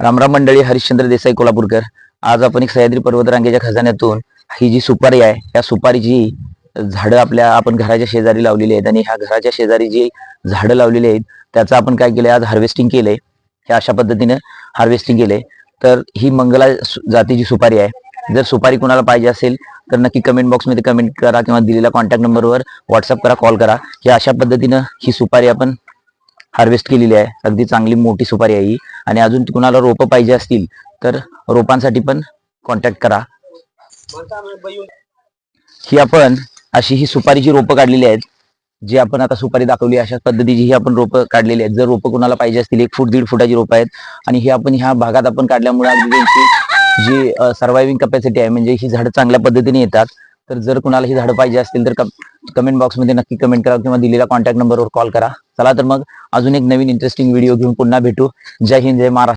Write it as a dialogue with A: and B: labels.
A: रामराम मंडळी हरिश्चंद्र देसाई कोल्हापूरकर. आज आपण एक सह्याद्री पर्वतरांगेच्या खजान्यातून ही जी सुपारी आहे या सुपारीची झाडं आपल्या आपण घराच्या शेजारी लावलेली आहेत आणि ह्या घराच्या शेजारी जी झाडं लावलेली आहेत त्याचं आपण काय केलंय आज हार्वेस्टिंग केलंय. हे अशा पद्धतीनं हार्वेस्टिंग केलंय. तर ही मंगला सु- जातीची सुपारी आहे. जर सुपारी कुणाला पाहिजे असेल तर नक्की कमेंट बॉक्समध्ये कमेंट करा किंवा दिलेल्या कॉन्टॅक्ट नंबरवर व्हॉट्सअप करा कॉल करा. या अशा पद्धतीनं ही सुपारी आपण हार्वेस्ट केलेली आहे. अगदी चांगली मोठी सुपारी आहे ही. आणि अजून कुणाला रोपं पाहिजे असतील तर रोपांसाठी पण कॉन्टॅक्ट करा. ही आपण अशी ही सुपारीची रोपं काढलेली आहेत जी आपण आता सुपारी दाखवली अशा पद्धतीची ही आपण रोपं काढलेली आहेत. जर रोपं कुणाला पाहिजे असतील एक फूट दीड फुटाची रोपं आहेत. आणि ही आपण ह्या भागात आपण काढल्यामुळे अगदी त्यांची जी सर्व्हायव्हिंग कपॅसिटी आहे म्हणजे ही झाडं चांगल्या पद्धतीने येतात. तर जर कुणाला ही झाडं पाहिजे असतील तर कमेंट बॉक्समध्ये नक्की कमेंट करा किंवा दिलेल्या कॉन्टॅक्ट नंबरवर कॉल करा. चला तर मग अजून एक नवीन इंटरेस्टिंग व्हिडिओ घेऊन पुन्हा भेटू. जय हिंद जय महाराष्ट्र.